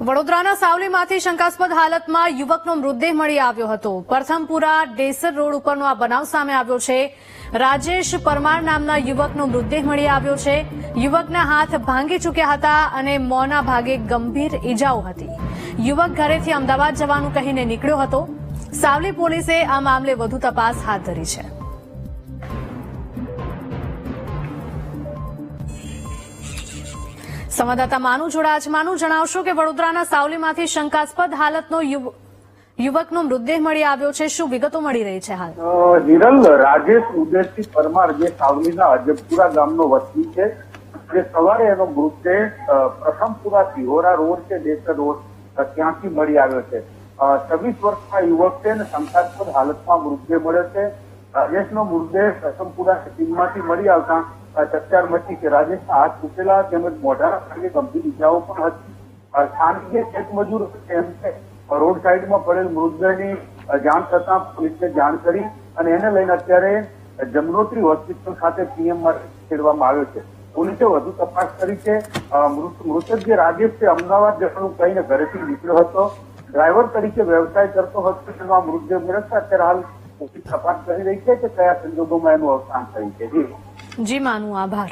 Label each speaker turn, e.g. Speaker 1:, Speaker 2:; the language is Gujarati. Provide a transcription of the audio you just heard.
Speaker 1: વડોદરાના સાવલીમાંથી શંકાસ્પદ હાલતમાં યુવકનો મૃતદેહ મળી આવ્યો હતો. પ્રથમપુરા ડેસર રોડ ઉપરનો આ બનાવ સામે આવ્યો છે. રાજેશ પરમાર નામના યુવકનો મૃતદેહ મળી આવ્યો છે. યુવકના હાથ ભાંગી ચૂક્યા હતા અને મોંના ભાગે ગંભીર ઈજાઓ હતી. યુવક ઘરેથી અમદાવાદ જવાનું કહીને નીકળ્યો હતો. સાવલી પોલીસે આ મામલે વધુ તપાસ હાથ ધરી છે. સંવાદદાતા માનુ જોડાજ માનુ જણાવશો કે વડોદરાના સાવલીમાંથી શંકાસ્પદ હાલતનો યુવ- યુવકનો મૃતદેહ મળી આવ્યો છે. શું વિગતો મળી રહી છે હાલ?
Speaker 2: અ, હિરલ રાજેશ ઉદયસિંહ પરમાર જે સાવલીના અજબપુરા ગામનો વતની છે જે સવારે એનો મૃતદેહ પ્રથમપુરા સિહોરા રોડ છે દેસર રોડ ત્યાંથી મળી આવ્યો છે. છવ્વીસ વર્ષના યુવક છે અને શંકાસ્પદ હાલતમાં મૃતદેહ મળ્યો છે. રાજેશનો મૃતદેહ પ્રથમપુરા ટીમમાંથી મળી આવતા ચકચાર મચી કે રાજેશના હાથ તૂટેલા તેમજ મોઢાના ભાગે ગંભીર ઇજાઓ પણ હતી. સ્થાનિક ખેતમજૂર એમને રોડ સાઈડમાં પડેલ મૃતદેહની જાણ થતા પોલીસને જાણ કરી અને એને લઈને અત્યારે જમનોત્રી હોસ્પિટલ ખાતે પીએમ માટે ખેડવામાં આવ્યો છે. પોલીસે વધુ તપાસ કરી છે મૃતક જે રાજેશ છે, અમદાવાદ જવાનું કહીને ઘરેથી નીકળ્યો હતો. ડ્રાઈવર તરીકે વ્યવસાય કરતો હતો મૃતદેહ મેળવતા અત્યારે હાલ પોલીસ તપાસ કરી રહી છે કે કયા સંજોગોમાં એનું અવસાન થયું છે? જી.
Speaker 1: જી, માનું, આભાર.